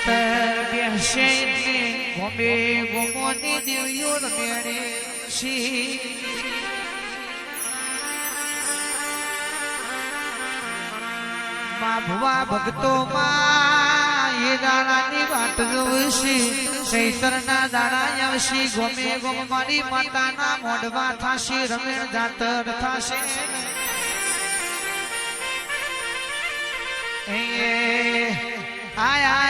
ચૈતર બેસે ગોમે ગોમોની દેવીઓ મેળે શી માં ભુવા ભક્તો માં એ દાડાની વાટ જોવશી ચૈતરના દાડા આવશી ગોમે ગોમ મારી માતાના મોઢવા થાશી રમેણ જાતર થાશે એ આય આય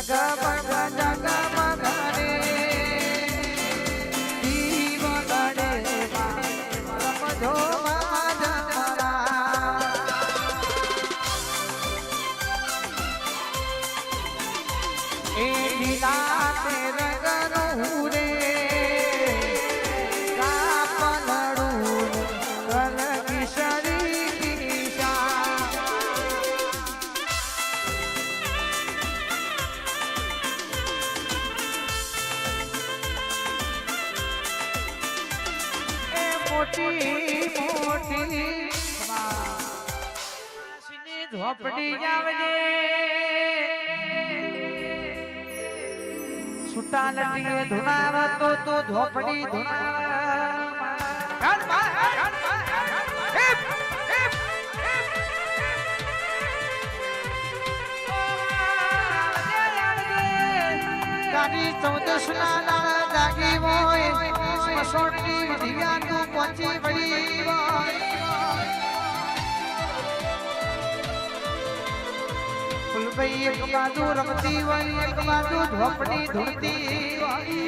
જગ મોટી મોટી ઝોપડી જાવજે છૂટા લટીએ ધુનાવ તો તો ઝોપડી દાડા જાગી હોય મસોટી વિધિયા તું પહોંચી વળી હોય ફૂલભાઈ એક બાજુ રમતી હોય એક બાજુ ઝોપડી ધૂળતી હોય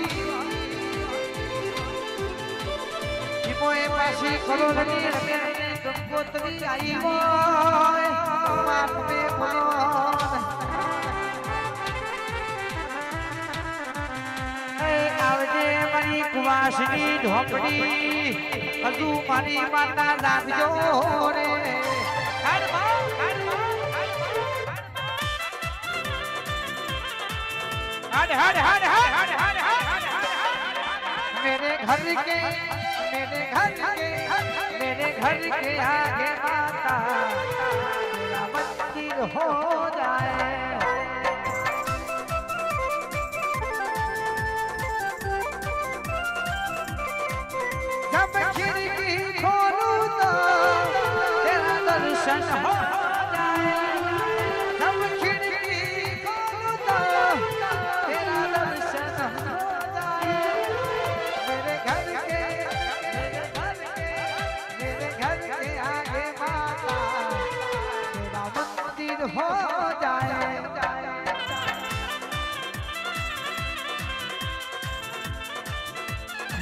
ઈમોએ પાછી કરોડની રમે ગંગોત્રી આઈ હોય માપને મનોન આવજે मरी કુવાસની ढोपड़ी अजू मरी माता લાગજો રે मेरे घर के मेरे घर के मेरे घर के आगे माता मंदिर हो जाए दर्शन हो जाए हम खिड़की तेरा दर्शन मेरे घर के मेरे घर के मेरे घर के आगे माता तेरा मंदिर हो जाए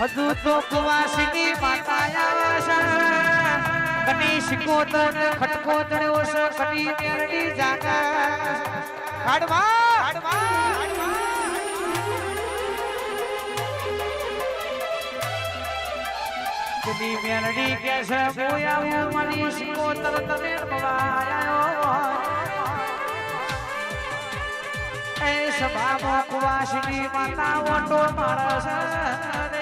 हजू तो कुवासिनी माता या કની શિકોતન ખટકો તણ્યો સ કની તેરડી જાગા હાડવા હાડવા કની મેરડી કે છે મોયા મની શિકોતર તમે ભવાયો એ સભા મોકવાશની માતા ઓટો મારા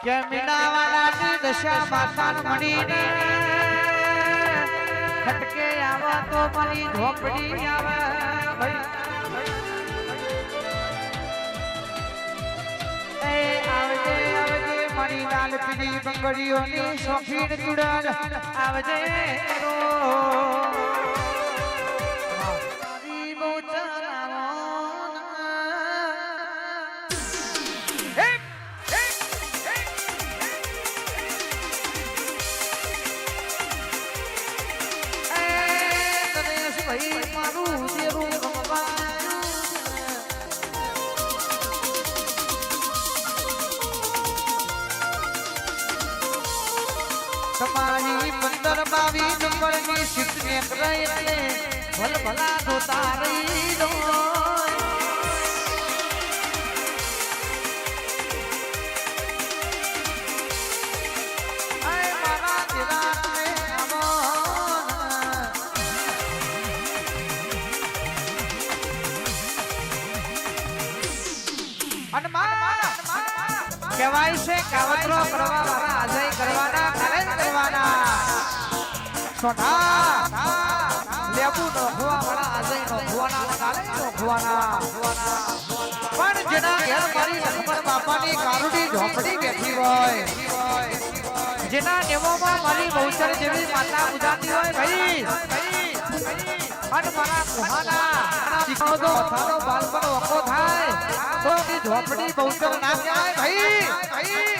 કે મીનાવાલાની દશા માતા આવા આવજે આવજે મારી લાલ પીળી બંગડીઓની શોખીન ચૂડલ આવજે નરેશભાઈ મારું દેરું તમારી પંદર બાવીસ નંબરની સીટ ને ભલ ભલા દો. કહેવાય છે કાવતરો કરવા વાળા કરવાના, નરેન કરવાના. સોઢા લેબુ નોખવા વાળા અજય નોખવાના કાલે નોખવાના પણ જેના ઘેર મારી લક્ષ્મણ બાપાની કારુડી ઝોપડી બેઠી હોય, જેના નેમોમાં મારી બહુચર જેવી માતા પૂજાતી હોય, ભાઈ. અને મારા કુહાના. શીખવતો થાનો બાલપણ તો ઝોપડી બહુ ના ભાઈ. હે,